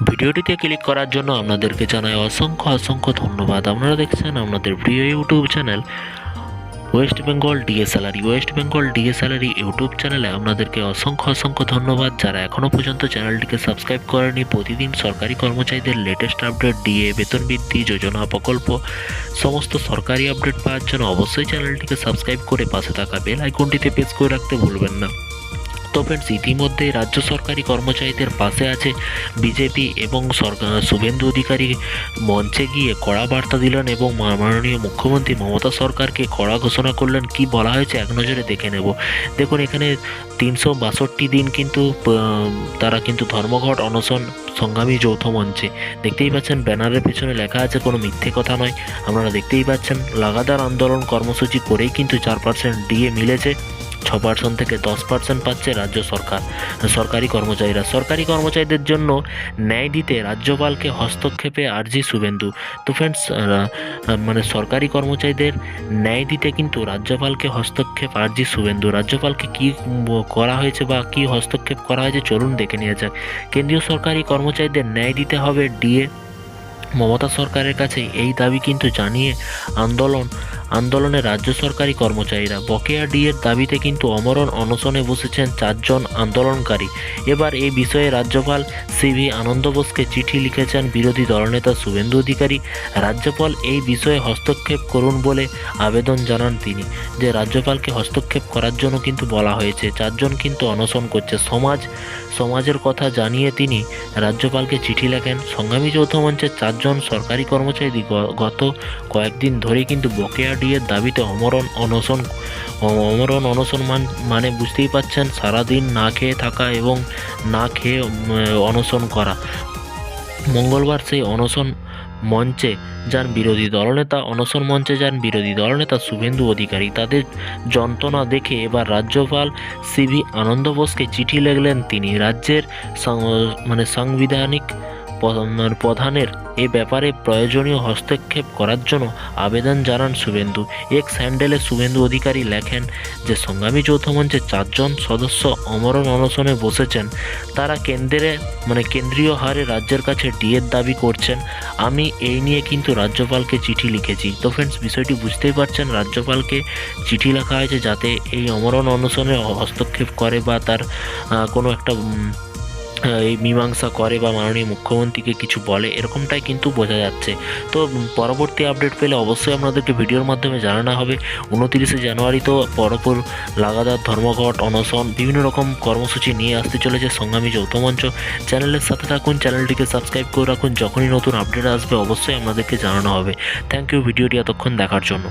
ভিডিওটিতে ক্লিক করার জন্য আপনাদেরকে জানাই অসংখ্য অসংখ্য ধন্যবাদ। আপনারা দেখছেন আপনাদের প্রিয় ইউটিউব চ্যানেল ওয়েস্ট বেঙ্গল ডিএসএলআরই ওয়েস্ট বেঙ্গল ডিএসএলআরই ইউটিউব চ্যানেলে আপনাদেরকে অসংখ্য অসংখ্য ধন্যবাদ। যারা এখনও পর্যন্ত চ্যানেলটিকে সাবস্ক্রাইব করেনি, প্রতিদিন সরকারি কর্মচারীদের লেটেস্ট আপডেট ডিএ, বেতন বৃদ্ধি, যোজনা, প্রকল্প, সমস্ত সরকারি আপডেট পাওয়ার জন্য অবশ্যই চ্যানেলটিকে সাবস্ক্রাইব করে পাশে থাকা বেল আইকনটিতে প্রেস করে রাখতে ভুলবেন না। তো ইতিমধ্যে রাজ্য সরকারি কর্মচারীদের পাশে আছে বিজেপি এবং সরকার শুভেন্দু অধিকারী। মঞ্চে গিয়ে কড়া বার্তা দিলেন এবং মাননীয় মুখ্যমন্ত্রী মমতা সরকারকে কড়া ঘোষণা করলেন। কি বলা হয়েছে এক নজরে দেখে নেব। দেখুন, এখানে তিনশো বাষট্টি দিন কিন্তু তারা কিন্তু ধর্মঘট, অনশন, সংগ্রামী যৌথ মঞ্চে। দেখতেই পাচ্ছেন, ব্যানারের পেছনে লেখা আছে, কোনো মিথ্যে কথা নয়। আপনারা দেখতেই পাচ্ছেন, লাগাতার আন্দোলন কর্মসূচি করেই কিন্তু চার পার্সেন্ট ডিএ মিলেছে। ছ পার্সেন্ট থেকে দশ পার্সেন্ট পাচ্ছে রাজ্য সরকার, সরকারি কর্মচারীরা। সরকারি কর্মচারীদের জন্য ন্যায় দিতে রাজ্যপালকে হস্তক্ষেপে আর্জি শুভেন্দু। তো ফ্রেন্ডস মানে সরকারি কর্মচারীদের ন্যায় দিতে কিন্তু রাজ্যপালকে হস্তক্ষেপ আর্জি শুভেন্দু। রাজ্যপালকে কি করা হয়েছে বা কি হস্তক্ষেপ করা হয়েছে চলুন দেখে নেওয়া যাক। কেন্দ্রীয় সরকারি কর্মচারীদের ন্যায় দিতে হবে ডিএ মমতা সরকারের কাছে এই দাবি কিন্তু জানিয়ে আন্দোলন, আন্দোলনে রাজ্য সরকারি কর্মচারীরা বকেয়া ডিএর দাবিতে কিন্তু অমরণ অনশনে বসেছেন চারজন আন্দোলনকারী। এবার এই বিষয়ে রাজ্যপাল সিভি আনন্দ বোসকে চিঠি লিখেছেন বিরোধী দলনেতা শুভেন্দু অধিকারী। রাজ্যপাল এই বিষয়ে হস্তক্ষেপ করুন বলে আবেদন জানান তিনি। যে রাজ্যপালকে হস্তক্ষেপ করার জন্য কিন্তু বলা হয়েছে, চারজন কিন্তু অনশন করছে। সমাজ, সমাজের কথা জানিয়ে তিনি রাজ্যপালকে চিঠি লেখেন। সংগ্রামী যৌথ মঞ্চের চারজন সরকারি কর্মচারী গত কয়েকদিন ধরে কিন্তু বকেয়া ডিএর দাবিতে অমরণ অনশন অমরণ অনশন মান- বুঝতেই পাচ্ছেন, সারাদিন না খেয়ে থাকা এবং না খেয়ে অনশন করা। মঙ্গলবার সেই অনশন মঞ্চে যান বিরোধী দলনেতা, অনশন মঞ্চে যান বিরোধী দলনেতা শুভেন্দু অধিকারী। তাদের যন্ত্রণা দেখে এবার রাজ্যপাল সিভি আনন্দ বোসকে চিঠি লিখলেন তিনি। রাজ্যের মানে সাংবিধানিক প্রধানের এ ব্যাপারে প্রয়োজনীয় হস্তক্ষেপ করার জন্য আবেদন জানান শুভেন্দু। এক স্যান্ডেলে শুভেন্দু অধিকারী লেখেন যে, সংগ্রামী যৌথ মঞ্চের চারজন সদস্য অমরণ অনশনে বসেছেন। তারা কেন্দ্রে মানে কেন্দ্রীয় হারে রাজ্যের কাছে ডিএর দাবি করছেন। আমি এই নিয়ে কিন্তু রাজ্যপালকে চিঠি লিখেছি। তো ফ্রেন্ডস বিষয়টি বুঝতেই পারছেন, রাজ্যপালকে চিঠি লেখা হয়েছে যাতে এই অমরণ অনশনে হস্তক্ষেপ করে বা তার কোনো একটা এই মীমাংসা করে বা মাননীয় মুখ্যমন্ত্রীকে কিছু বলে, এরকমটাই কিন্তু বোঝা যাচ্ছে। তো পরবর্তী আপডেট পেলে অবশ্যই আপনাদেরকে ভিডিওর মাধ্যমে জানানো হবে। উনতিরিশে জানুয়ারি তো পরপর লাগাতার ধর্মঘট, অনশন, বিভিন্ন রকম কর্মসূচি নিয়ে আসতে চলেছে সংগ্রামী যৌথ মঞ্চ। চ্যানেলের সাথে থাকুন, চ্যানেলটিকে সাবস্ক্রাইব করে রাখুন। যখনই নতুন আপডেট আসবে, অবশ্যই আপনাদেরকে জানানো হবে। থ্যাংক ইউ ভিডিওটি এতক্ষণ দেখার জন্য।